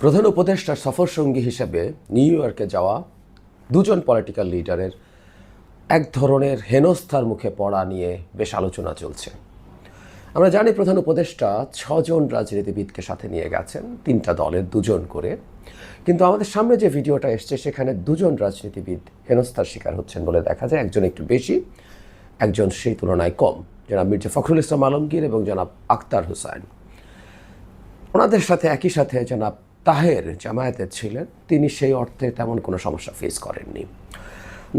প্রধান উপদেষ্টার সফর সঙ্গী হিসেবে নিউ ইয়র্কে যাওয়া দুজন পলিটিক্যাল লিডারের এক ধরনের হেনস্থার মুখে পড়া নিয়ে বেশ আলোচনা চলছে। আমরা জানি প্রধান উপদেষ্টা ছজন রাজনীতিবিদকে সাথে নিয়ে গেছেন, তিনটা দলের দুজন করে। কিন্তু আমাদের সামনে যে ভিডিওটা এসছে, সেখানে দুজন রাজনীতিবিদ হেনস্থার শিকার হচ্ছেন বলে দেখা যায়। একজন একটু বেশি, একজন সেই তুলনায় কম। জনাব মির্জা ফখরুল ইসলাম আলমগীর এবং জনাব আক্তার হুসাইন। ওনাদের সাথে একই সাথে জনাব তাহের জামায়াতের ছিলেন, তিনি সেই অর্থে তেমন কোনো সমস্যা ফেস করেননি।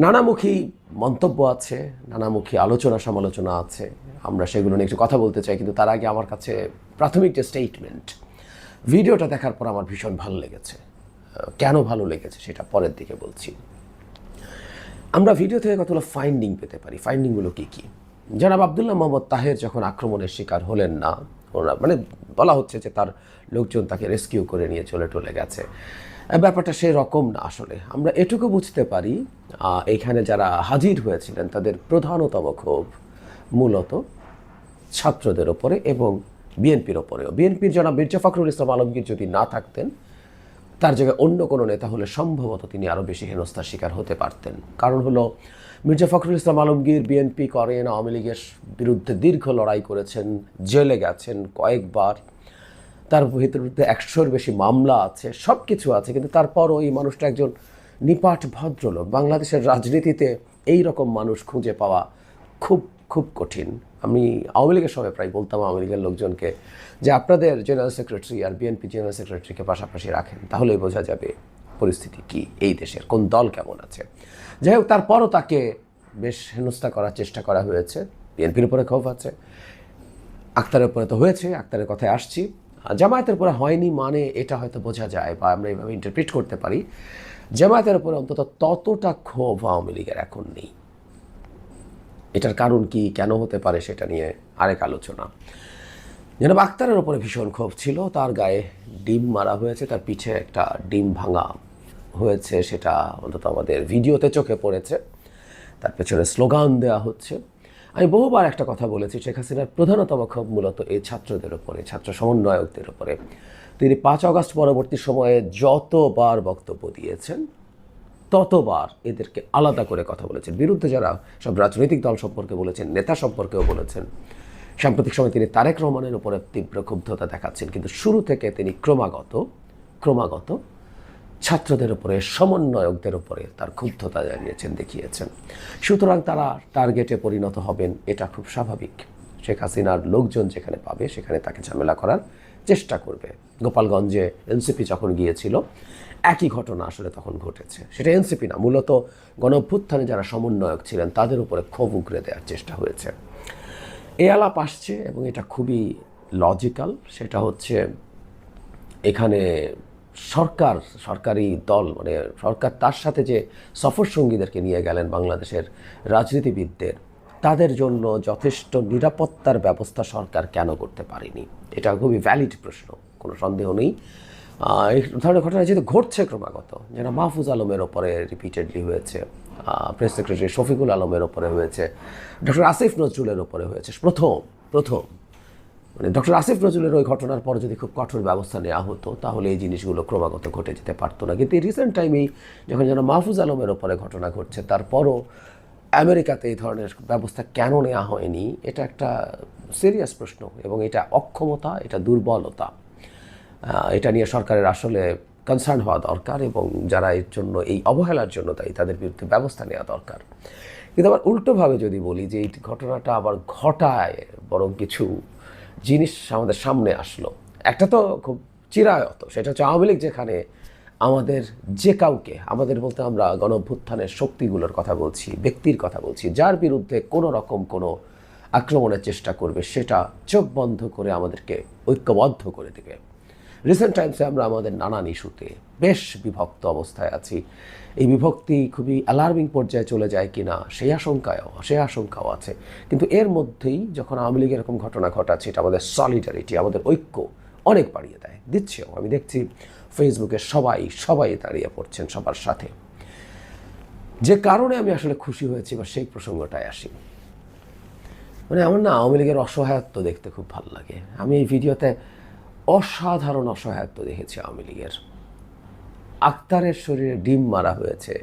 নানামুখী মন্তব্য আছে, নানামুখী আলোচনা সমালোচনা আছে, আমরা সেগুলো নিয়ে একটু কথা বলতে চাই, কিন্তু তার আগে আমার কাছে প্রাথমিক যে স্টেটমেন্ট ভিডিওটা দেখার পর আমার ভীষণ ভালো লেগেছে। কেন ভালো লেগেছে সেটা পরের দিকে বলছি। আমরা ভিডিও থেকে কতগুলো ফাইন্ডিং পেতে পারি? ফাইন্ডিংগুলো কী কী? জনাব আবদুল্লাহ মোহাম্মদ তাহের যখন আক্রমণের শিকার হলেন না ওরা মানে বলা হচ্ছে যে তার লোকজন তাকে রেস্কিউ করে নিয়ে চলে টলে গেছে। ব্যাপারটা সেই রকম না আসলে। আমরা এটুকু বুঝতে পারি এখানে যারা হাজির হয়েছিলেন তাদের প্রধানতম ক্ষোভ মূলত ছাত্রদের ওপরে এবং বিএনপির ওপরেও। বিএনপির জনাব মির্জা ফখরুল ইসলাম আলমগীর যদি না থাকতেন, তার জায়গায় অন্য কোনো নেতা হলে সম্ভবত তিনি আরও বেশি হেনস্থার শিকার হতে পারতেন। কারণ হলো মির্জা ফখরুল ইসলাম আলমগীর বিএনপি করেন, আওয়ামী লীগের বিরুদ্ধে দীর্ঘ লড়াই করেছেন, জেলে গেছেন কয়েকবার। তার বিরুদ্ধে একশোর বেশি মামলা আছে সব কিছু আছে, কিন্তু তারপরও এই মানুষটা একজন নিপাট ভদ্রলোক। বাংলাদেশের রাজনীতিতে এই রকম মানুষ খুঁজে পাওয়া খুব খুব কঠিন। আমি আওয়ামী লীগের সময় প্রায় বলতাম আওয়ামী লীগের লোকজনকে যে আপনাদের জেনারেল সেক্রেটারি আর বিএনপি জেনারেল সেক্রেটারিকে পাশাপাশি রাখেন, তাহলেই বোঝা যাবে। পরিস্থিতি কি এই দেশের? কোন দল কেমন আছে? যাই হোক, তারপরও তাকে বেশ হেনস্থা করার চেষ্টা করা হয়েছে। বিএনপির উপরে ক্ষোভ আছে। আক্তারের উপরে তো হয়েছে আক্তারের কথায় আসছি। জামায়াতের উপরে হয়নি মানে এটা হয়তো বোঝা যায় বা আমরা এইভাবে ইন্টারপ্রিট করতে পারি। জামায়াতের উপরে অন্তত ততটা ক্ষোভ আওয়ামী লীগের এখন নেই। এটার কারণ কি, কেন হতে পারে সেটা নিয়ে আরেক আলোচনা। যেন আক্তারের ওপরে ভীষণ ক্ষোভ ছিল, তার গায়ে ডিম মারা হয়েছে, তার পিছে একটা ডিম ভাঙা হয়েছে সেটা অন্তত আমাদের ভিডিওতে চোখে পড়েছে। তার পেছনে স্লোগান দেওয়া হচ্ছে। আমি বহুবার একটা কথা বলেছি, শেখ হাসিনার প্রধানতম ক্ষোভ মূলত এই ছাত্রদের ওপরে ছাত্র সমন্বয়কদের ওপরে তিনি পাঁচ আগস্ট পরবর্তী সময়ে যতবার বক্তব্য দিয়েছেন, ততবার এদেরকে আলাদা করে কথা বলেছেন। বিরুদ্ধে যারা সব রাজনৈতিক দল সম্পর্কে বলেছেন, নেতা সম্পর্কেও বলেছেন, সাম্প্রতিক সময় তিনি তারেক রহমানের উপরে তীব্র ক্ষুব্ধতা দেখাচ্ছেন। কিন্তু শুরু থেকে তিনি ক্রমাগত ক্রমাগত ছাত্রদের উপরে, সমন্বয়কদের উপরে তার ক্ষুব্ধতা জানিয়েছেন দেখিয়েছেন। সুতরাং তারা টার্গেটে পরিণত হবেন, এটা খুব স্বাভাবিক। শেখ হাসিনার লোকজন যেখানে পাবে, সেখানে তাকে ঝামেলা করার চেষ্টা করবে। গোপালগঞ্জে এনসিপি যখন গিয়েছিল, একই ঘটনা আসলে তখন ঘটেছে। সেটা এনসিপি না, মূলত গণঅভ্যুত্থানে যারা সমন্বয়ক ছিলেন, তাদের উপরে ক্ষোভ উগরে দেওয়ার চেষ্টা হয়েছে। এ আলাপ আসছে এবং এটা খুবই লজিক্যাল সেটা হচ্ছে এখানে সরকার, সরকারি দল মানে সরকার তার সাথে যে সফর সঙ্গীদেরকে নিয়ে গেলেন বাংলাদেশের রাজনীতিবিদদের, তাদের জন্য যথেষ্ট নিরাপত্তার ব্যবস্থা সরকার কেন করতে পারেনি? এটা খুবই ভ্যালিড প্রশ্ন, কোনো সন্দেহ নেই। এই ধরনের ঘটনা যেহেতু ঘটছে ক্রমাগত যেটা মাহফুজ আলমের ওপরে রিপিটেডলি হয়েছে প্রেস সেক্রেটারি শফিকুল আলমের ওপরে হয়েছে, ডক্টর আসিফ নজরুলের ওপরে হয়েছে, প্রথম প্রথম। মানে ডক্টর আসিফ নজরুলের ওই ঘটনার পর যদি খুব কঠোর ব্যবস্থা নেওয়া হতো, তাহলে এই জিনিসগুলো ক্রমাগত ঘটে যেতে পারতো না। কিন্তু এই রিসেন্ট টাইমেই যখন যেন মাহফুজ আলমের ওপরে ঘটনা ঘটছে, তারপরও আমেরিকাতে এই ধরনের ব্যবস্থা কেন নেওয়া হয়নি, এটা একটা সিরিয়াস প্রশ্ন এবং এটা অক্ষমতা, এটা দুর্বলতা। এটা নিয়ে সরকারের আসলে কনসার্ন হওয়া দরকার এবং যারা এর জন্য, এই অবহেলার জন্য তাই তাদের বিরুদ্ধে ব্যবস্থা নেওয়া দরকার। কিন্তু আবার উল্টোভাবে যদি বলি যে এই ঘটনাটা আবার ঘটায় বরং কিছু জিনিস আমাদের সামনে আসলো। একটা তো খুব চিরায়ত, সেটা হচ্ছে আওয়ামী লীগ যেখানে আমাদের যে কাউকে, আমাদের বলতে আমরা গণভ্যুত্থানের শক্তিগুলোর কথা বলছি, ব্যক্তির কথা বলছি, যার বিরুদ্ধে কোনো রকম কোনো আক্রমণের চেষ্টা করবে, সেটা চোখ বন্ধ করে আমাদেরকে ঐক্যবদ্ধ করে দেবে। রিসেন্ট টাইমসে আমরা আমাদের নানান ইস্যুতে বেশ বিভক্ত অবস্থায় আছি। এই বিভক্তি খুবই অ্যালার্মিং পর্যায়ে চলে যায় কিনা, সেই আশঙ্কায়ও, সেই আশঙ্কাও আছে। কিন্তু এর মধ্যেই যখন আওয়ামী লীগের এরকম ঘটনা ঘটাচ্ছে, এটা আমাদের সলিডারিটি আমাদের ঐক্য অনেক বাড়িয়ে দেয়। দিচ্ছেও, আমি দেখছি ফেসবুকে সবাই সবাই দাঁড়িয়ে পড়ছেন সবার সাথে। যে কারণে আমি আসলে খুশি হয়েছি বা সেই প্রসঙ্গটায় আসি। মানে আমার না আওয়ামী লীগের অসহায়ত্ব দেখতে খুব ভালো লাগে। আমি এই ভিডিওতে অসাধারণ অসহায়ত্ব দেখেছি আওয়ামী লীগের। আক্তারের শরীরে ডিম মারা হয়েছে।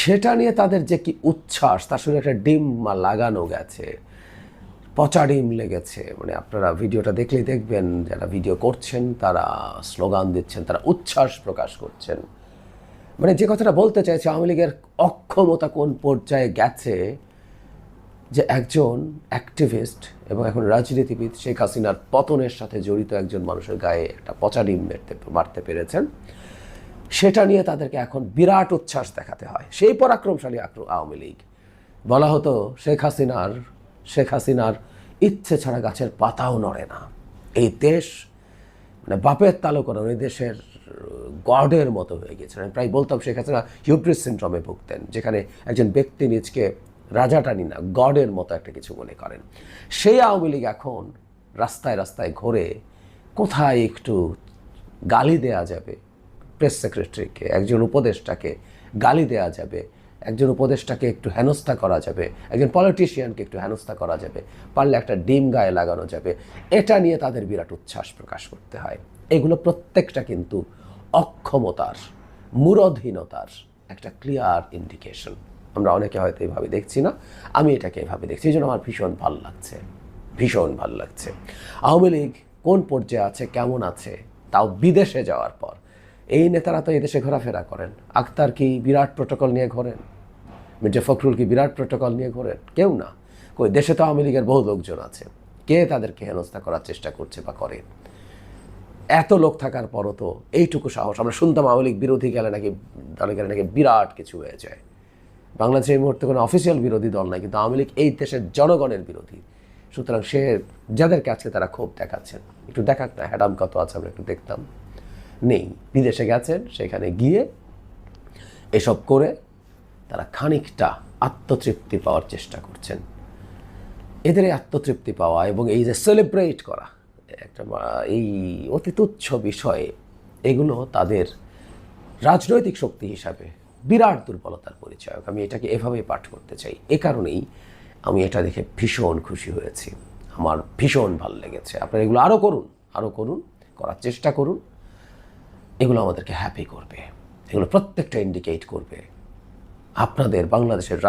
সেটা নিয়ে তাদের যে কি উচ্ছ্বাস, তার শরীরে একটা ডিম লাগানো গেছে। পচা ডিম লেগেছে। মানে আপনারা ভিডিওটা দেখলেই দেখবেন, যারা ভিডিও করছেন, তারা স্লোগান দিচ্ছেন, তারা উচ্ছ্বাস প্রকাশ করছেন। মানে যে কথাটা বলতে চাইছে, আওয়ামী লীগের অক্ষমতা কোন পর্যায়ে গেছে, যে একজন অ্যাক্টিভিস্ট এবং এখন রাজনীতিবিদ শেখ হাসিনার পতনের সাথে জড়িত একজন মানুষের গায়ে একটা পচা ডিম মেরতে, মারতে পেরেছেন। সেটা নিয়ে তাদেরকে এখন বিরাট উচ্ছ্বাস দেখাতে হয়। সেই পরাক্রমশালী আওয়ামী লীগ। বলা হতো, শেখ হাসিনার শেখ হাসিনার ইচ্ছে ছাড়া গাছের পাতাও নড়ে না। এই দেশ মানে বাপের তালুকরণ এই দেশের গডের মতো হয়ে গেছে আমি প্রায় বলতাম শেখ হাসিনা হিউব্রিস সিন্ড্রমে ভুগতেন, যেখানে একজন ব্যক্তি নিজকে রাজাটানি না, গডের মতো একটা কিছু মনে করেন। সেই আওয়ামী লীগ এখন রাস্তায় রাস্তায় ঘোরে কোথায় একটু গালি দেয়া যাবে? প্রেস সেক্রেটারিকে একজন উপদেষ্টাকে গালি দেয়া যাবে, একজন উপদেষ্টাকে একটু হেনস্থা করা যাবে, একজন পলিটিশিয়ানকে একটু হেনস্থা করা যাবে, পারলে একটা ডিম গায়ে লাগানো যাবে। এটা নিয়ে তাদের বিরাট উচ্ছ্বাস প্রকাশ করতে হয়। এগুলো প্রত্যেকটা কিন্তু অক্ষমতার মুরধীনতার একটা ক্লিয়ার ইন্ডিকেশন আমরা অনেকে হয়তো এইভাবে দেখছি না। আমি এটাকে এভাবে দেখছি, এই জন্য আমার ভীষণ ভালো লাগছে। ভীষণ ভালো লাগছে। আওয়ামী লীগ কোন পর্যায়ে আছে, কেমন আছে, তাও বিদেশে যাওয়ার পর। এই নেতারা তো এদেশে ঘোরাফেরা করেন। আক্তার কি বিরাট প্রোটোকল নিয়ে ঘোরেন? মির্জা ফখরুল কি বিরাট প্রোটোকল নিয়ে ঘোরেন? কেউ না। কই, দেশে তো আওয়ামী লীগের বহু লোকজন আছে। কে তাদেরকে হেনস্থা করার চেষ্টা করছে বা করে? এত লোক থাকার পরও তো এইটুকু সাহস, আমরা শুনতাম আওয়ামী লীগ বিরোধী গেলে নাকি, দলে গেলে নাকি বিরাট কিছু হয়ে যায়। বাংলাদেশে এই মুহূর্তে কোনো অফিসিয়াল বিরোধী দল নাই, কিন্তু আওয়ামী লীগ এই দেশের জনগণের বিরোধী। সুতরাং সে, যাদেরকে আছে তারা ক্ষোভ দেখাচ্ছেন, একটু দেখাক না, হ্যাডাম কত আছে আমরা একটু দেখতাম। নেই, বিদেশে গেছেন, সেখানে গিয়ে এসব করে তারা খানিকটা আত্মতৃপ্তি পাওয়ার চেষ্টা করছেন। এদের এই আত্মতৃপ্তি পাওয়া এবং এই যে সেলিব্রেট করা, একটা এই অতি তুচ্ছ বিষয়ে, এগুলো তাদের রাজনৈতিক শক্তি হিসাবে বিরাট দুর্বলতার পরিচয়ক। আমি এটাকে এভাবেই পাঠ করতে চাই। এ কারণেই আমি এটা দেখে ভীষণ খুশি হয়েছি। আমার ভীষণ ভালো লেগেছে। আপনারা এগুলো আরও করুন আরও করুন, করার চেষ্টা করুন। এগুলো আমাদেরকে হ্যাপি করবে। এগুলো প্রত্যেকটা ইন্ডিকেট করবে। আপনাদের বাংলাদেশের